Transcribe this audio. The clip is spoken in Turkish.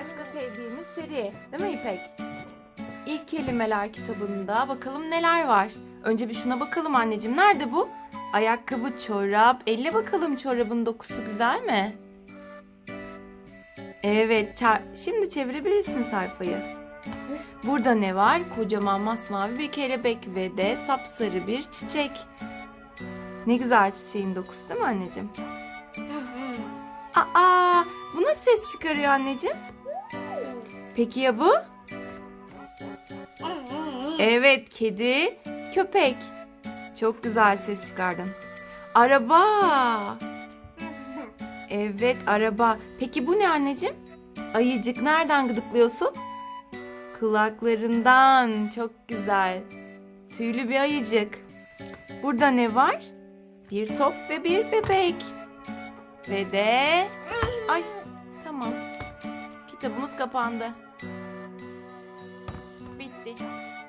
başka sevdiğimiz seri. Değil mi İpek? İlk kelimeler kitabında bakalım neler var. Önce bir şuna bakalım anneciğim. Nerede bu? Ayakkabı, çorap. Elle bakalım çorabın dokusu güzel mi? Evet, şimdi çevirebilirsin sayfayı. Burada ne var? Kocaman masmavi bir kelebek ve de sapsarı bir çiçek. Ne güzel çiçeğin dokusu değil mi anneciğim? Aa, bu nasıl ses çıkarıyor anneciğim? Peki ya bu? Evet, kedi, köpek. Çok güzel ses çıkardın. Araba. Evet, araba. Peki bu ne anneciğim? Ayıcık nereden gıdıklıyorsun? Kulaklarından. Çok güzel. Tüylü bir ayıcık. Burada ne var? Bir top ve bir bebek. Ve de... Ay tamam. Kitabımız kapandı. Bye.